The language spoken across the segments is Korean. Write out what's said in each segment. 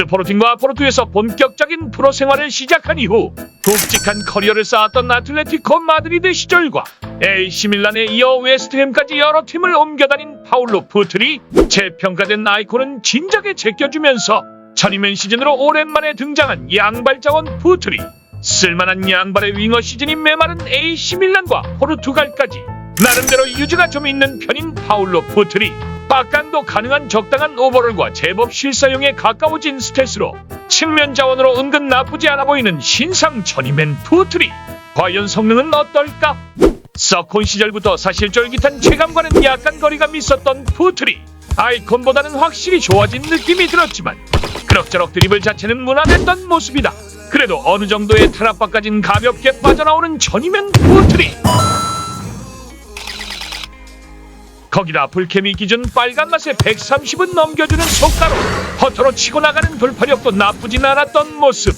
스 포르팅과 포르투에서 본격적인 프로 생활을 시작한 이후 굵직한 커리어를 쌓았던 아틀레티코 마드리드 시절과 AC 밀란에 이어 웨스트햄까지 여러 팀을 옮겨다닌 파울로 푸틀이 재평가된 아이콘은 진작에 제껴주면서 전이면 시즌으로 오랜만에 등장한 양발 자원 푸틀이 쓸만한 양발의 윙어 시즌이 메마른 AC 밀란과 포르투갈까지 나름대로 유지가 좀 있는 편인 파울로 푸틀이 빡간도 가능한 적당한 오버롤과 제법 실사용에 가까워진 스탯으로 측면 자원으로 은근 나쁘지 않아 보이는 신상 전이맨 푸틀이 과연 성능은 어떨까? 서콘 시절부터 사실 쫄깃한 체감과는 약간 거리감이 있었던 푸틀이 아이콘보다는 확실히 좋아진 느낌이 들었지만 그럭저럭 드리블 자체는 무난했던 모습이다. 그래도 어느 정도의 탈압박까진 가볍게 빠져나오는 전이맨 푸틀이 거기다 불케미 기준 빨간 맛에 130은 넘겨주는 속가로 허터로 치고 나가는 돌파력도 나쁘진 않았던 모습.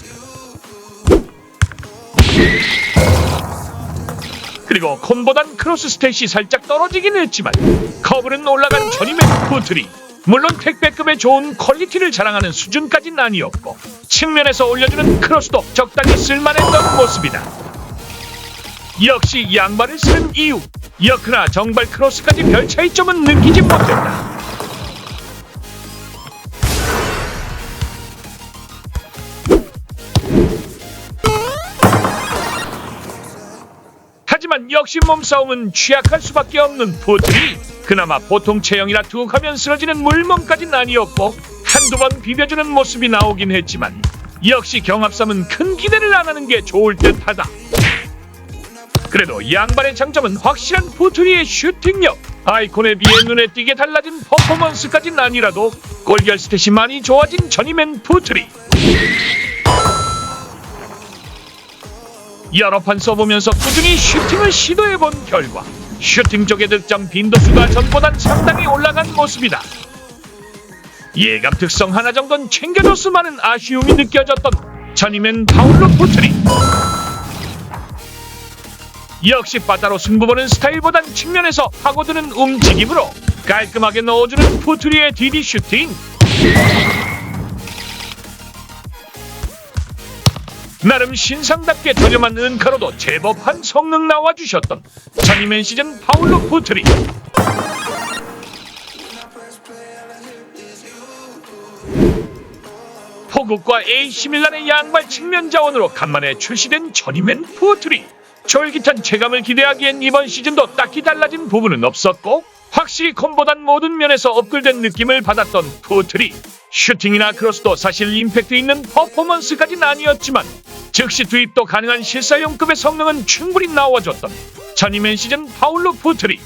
그리고 콘보단 크로스 스탯이 살짝 떨어지긴 했지만 커브는 올라간 전임의 푸틀이 물론 택배급의 좋은 퀄리티를 자랑하는 수준까진 아니었고 측면에서 올려주는 크로스도 적당히 쓸만했던 모습이다. 역시 양발을 쓰는 이유 역으나 정발 크로스까지 별 차이점은 느끼지 못했다. 하지만 역시 몸싸움은 취약할 수밖에 없는 푸틀이 그나마 보통 체형이라 툭 하면 쓰러지는 물몸까진 아니었고 한두 번 비벼주는 모습이 나오긴 했지만 역시 경합삼은 큰 기대를 안 하는 게 좋을 듯하다. 그래도 양발의 장점은 확실한 푸트리의 슈팅력. 아이콘에 비해 눈에 띄게 달라진 퍼포먼스까진 아니라도 골결 스탯이 많이 좋아진 전이맨 푸트리. 여러 판 써보면서 꾸준히 슈팅을 시도해본 결과 슈팅 쪽의 득점 빈도수가 전보단 상당히 올라간 모습이다. 예감 특성 하나 정도는 챙겨줬으마는 아쉬움이 느껴졌던 전이맨 파울로 푸트리. 역시 빠따로 승부보는 스타일보단 측면에서 파고드는 움직임으로 깔끔하게 넣어주는 푸트리의 디디 슈팅. 나름 신상답게 저렴한 은카로도 제법한 성능 나와주셨던 전이맨 시즌 파울로 푸트리. 포국과 AC 밀란의 양발 측면 자원으로 간만에 출시된 전이맨 푸트리. 쫄깃한 체감을 기대하기엔 이번 시즌도 딱히 달라진 부분은 없었고 확실히 콤보단 모든 면에서 업글된 느낌을 받았던 푸트리. 슈팅이나 크로스도 사실 임팩트 있는 퍼포먼스까진 아니었지만 즉시 투입도 가능한 실사용급의 성능은 충분히 나와줬던 전이맨 시즌 파울로 푸트리.